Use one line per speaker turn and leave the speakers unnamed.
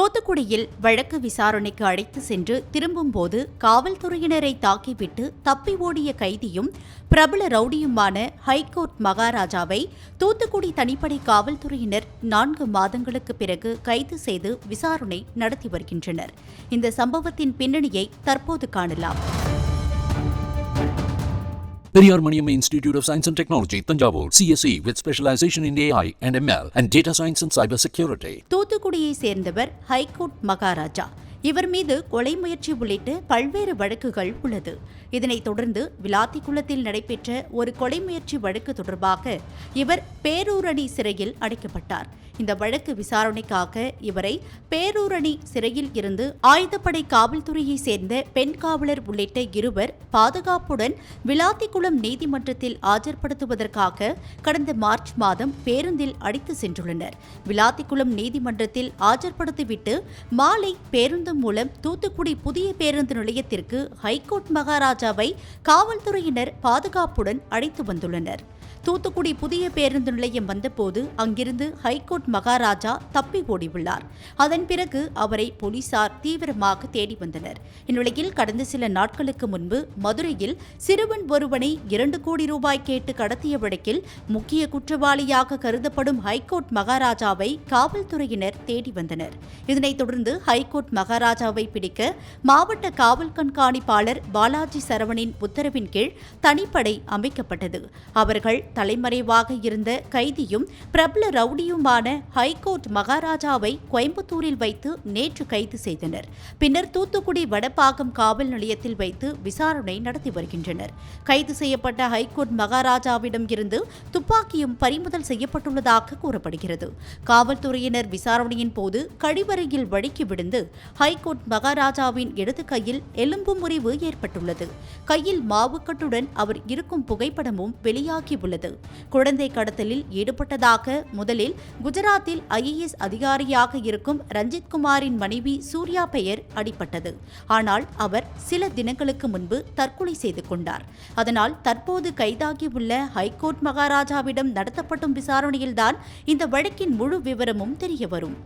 தூத்துக்குடியில் வழக்கு விசாரணைக்கு அழைத்து சென்று திரும்பும்போது காவல்துறையினரை தாக்கிவிட்டு தப்பி ஓடிய கைதியும் பிரபல ரவுடியுமான ஹைகோர்ட் மகாராஜாவை தூத்துக்குடி தனிப்படை காவல்துறையினர் நான்கு மாதங்களுக்கு பிறகு கைது செய்து விசாரணை நடத்தி வருகின்றனர். இந்த சம்பவத்தின் பின்னணியை தற்போது காணலாம்.
Periyar Maniamma Institute of Science and Technology, Tanjavur, CSE with specialization in AI and ML and data science and cyber security.
தூத்துக்குடியை சேர்ந்தவர் ஹைகோர்ட் மகாராஜா இவர் மீது கொலை முயற்சி உள்ளிட்ட பல்வேறு வழக்குகள் உள்ளது. இதனைத் தொடர்ந்து விளாத்திக்குளத்தில் நடைபெற்ற ஒரு கொலை முயற்சி வழக்கு தொடர்பாக இவர் பேரூரணி சிறையில் அடைக்கப்பட்டார். இந்த வழக்கு விசாரணைக்காக இவரை பேரூரணி சிறையில் இருந்து ஆயுதப்படை காவல்துறையை சேர்ந்த பெண் காவலர் உள்ளிட்ட இருவர் பாதுகாப்புடன் விளாத்திக்குளம் நீதிமன்றத்தில் ஆஜர்படுத்துவதற்காக கடந்த மார்ச் மாதம் பேருந்தில் அடித்து சென்றுள்ளனர். விளாத்திக்குளம் நீதிமன்றத்தில் ஆஜர்படுத்திவிட்டு மாலை பேருந்து மூலம் தூத்துக்குடி புதிய பேருந்து நிலையத்திற்கு ஹைகோர்ட் மகாராஜாவை காவல்துறையினர் பாதுகாப்புடன் அழைத்து வந்துள்ளனர். தூத்துக்குடி புதிய பேருந்து நிலையம் வந்தபோது அங்கிருந்து ஹைகோர்ட் மகாராஜா தப்பி ஓடியுள்ளார். அதன் பிறகு அவரை போலீசார் தீவிரமாக தேடி வந்தனர். இந்நிலையில் கடந்த சில நாட்களுக்கு முன்பு மதுரையில் சிறுவன் ஒருவனை இரண்டு கோடி ரூபாய் கேட்டு கடத்திய வழக்கில் முக்கிய குற்றவாளியாக கருதப்படும் ஹைகோர்ட் மகாராஜாவை காவல்துறையினர் தேடி வந்தனர். இதனைத் தொடர்ந்து ஹைகோர்ட் மகாராஜாவை பிடிக்க மாவட்ட காவல் கண்காணிப்பாளர் பாலாஜி சரவணின் உத்தரவின் கீழ் தனிப்படை அமைக்கப்பட்டது. அவர்கள் தலைமறைவாக இருந்த கைதியும் பிரபல ரவுடியுமான ஹைகோர்ட் மகாராஜாவை கோயம்புத்தூரில் வைத்து நேற்று கைது செய்தனர். பின்னர் தூத்துக்குடி வடபாகம் காவல் நிலையத்தில் வைத்து விசாரணை நடத்தி வருகின்றனர். கைது செய்யப்பட்ட ஹைகோர்ட் மகாராஜாவிடம் இருந்து துப்பாக்கியும் பறிமுதல் செய்யப்பட்டுள்ளதாக கூறப்படுகிறது. காவல்துறையினர் விசாரணையின் போது கழிவறையில் வழுக்கி விழுந்து ஹைகோர்ட் மகாராஜாவின் இடது கையில் எலும்பு முறிவு ஏற்பட்டுள்ளது. கையில் மாவுக்கட்டுடன் அவர் இருக்கும் புகைப்படமும் வெளியாகியுள்ளது குழந்தை கடத்தலில் ஈடுபட்டதாக முதலில் குஜராத்தில் ஐஏஎஸ் அதிகாரியாக இருக்கும் ரஞ்சித் குமாரின் மனைவி சூர்யா பெயர் அடிபட்டது. ஆனால் அவர் சில தினங்களுக்கு முன்பு தற்கொலை செய்து கொண்டார். அதனால் தற்போது கைதாகியுள்ள ஹைகோர்ட் மகாராஜாவிடம் நடத்தப்படும் விசாரணையில்தான் இந்த வழக்கின் முழு விவரமும் தெரியவரும்.